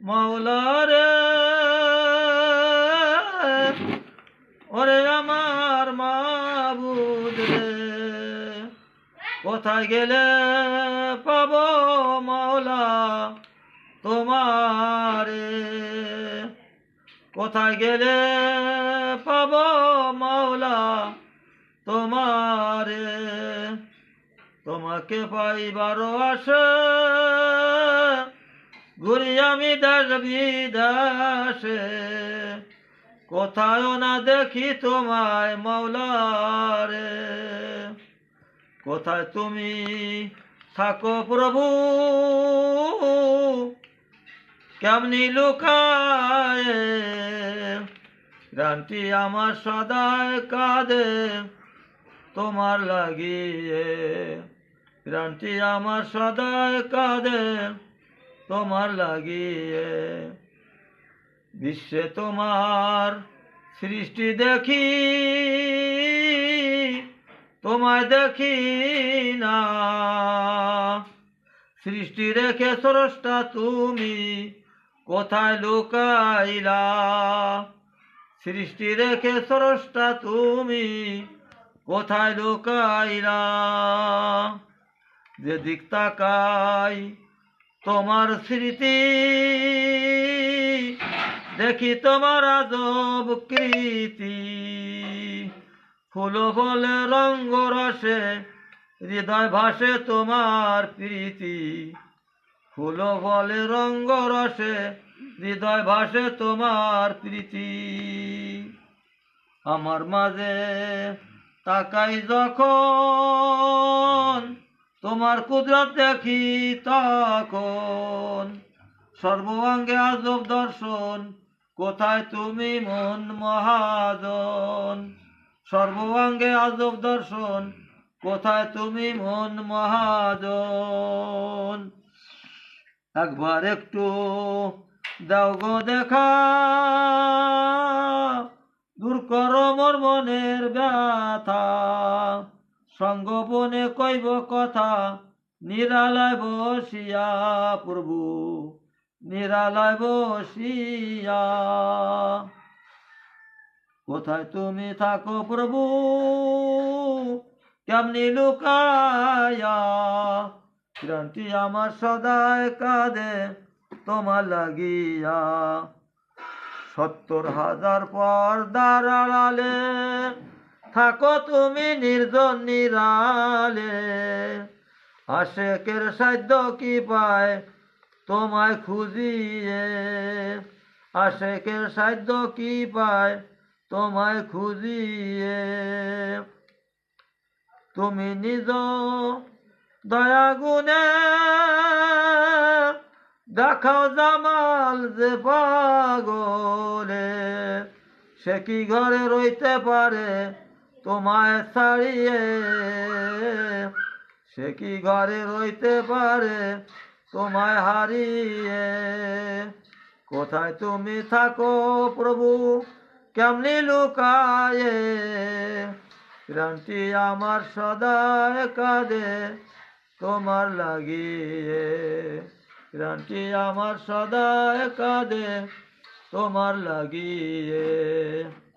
মাওলারে ওরে আমার মাবুদ রে। কোথায় গেলে পাব মাওলা তোমারে? কোথায় গেলে পাব মাওলা তোমারে? তোমাকে পাইবারও আসে ঘুরি আমি দাস বিদাসে। কোথায় না দেখি তোমায় মাওলারে। কোথায় তুমি? থাকো প্রভু। কেমনি লুকায়? গানটি আমার সদায় কাঁদে, তোমার লাগিয়ে। গানটি আমার সদায় কাঁদে। তোমার লাগিয়ে। বিশ্বে তোমার সৃষ্টি দেখি, তোমায় দেখি না। সৃষ্টি রেখে স্রষ্টা তুমি কোথায় লুকাইলা? সৃষ্টি রেখে স্রষ্টা তুমি কোথায় লুকাইলা? যে দিক তাকাই তোমার স্মৃতি, দেখি তোমার আজব কৃতি। ফুল ফলে রঙ্গ রসে, হৃদয় ভাসে তোমার প্রীতি। ফুল ফলে রঙ্গ রসে, হৃদয় ভাসে তোমার প্রীতি। আমার মাঝে তাকাই যখন তোমার কুদরত দেখি তখন। সর্বাঙ্গে আজব দর্শন, কোথায় তুমি মন মহাজন? সর্বাঙ্গে আজব দর্শন, কোথায় তুমি মন মহাজন? একবার একটু দাও গো দেখা, দূর করো মোর মনের ব্যথা। সঙ্গোপনে কইব কথা, নিরালয় বসিয়া প্রভু, নিরালয় বসিয়া। কোথায় তুমি থাকো প্রভু? কেমনি লুকায়া? ক্রান্তি আমার সদায় কাঁদে তোমার লাগিয়া। সত্তর হাজার পর দাঁড়ালে থাকো তুমি নির্জন, নিরালে। আশেকের সাধ্য কি পায় তোমায় খুঁজিয়ে? আশেকের সাধ্য কি পায় তোমায় খুঁজিয়ে? তুমি নিজ দয়া গুণে দেখাও জামাল যে পাগলে। সে কি ঘরে রইতে পারে তোমায় ছাড়িয়ে সে কি ঘরে রইতে পারে? তোমায় হারিয়ে। কোথায় তুমি থাকো প্রভু? কেমনি লুকায়ে? ক্রান্তি আমার সদায় কাঁদে তোমার লাগিয়ে। ক্রান্তি আমার সদায় কাঁদে তোমার লাগিয়ে।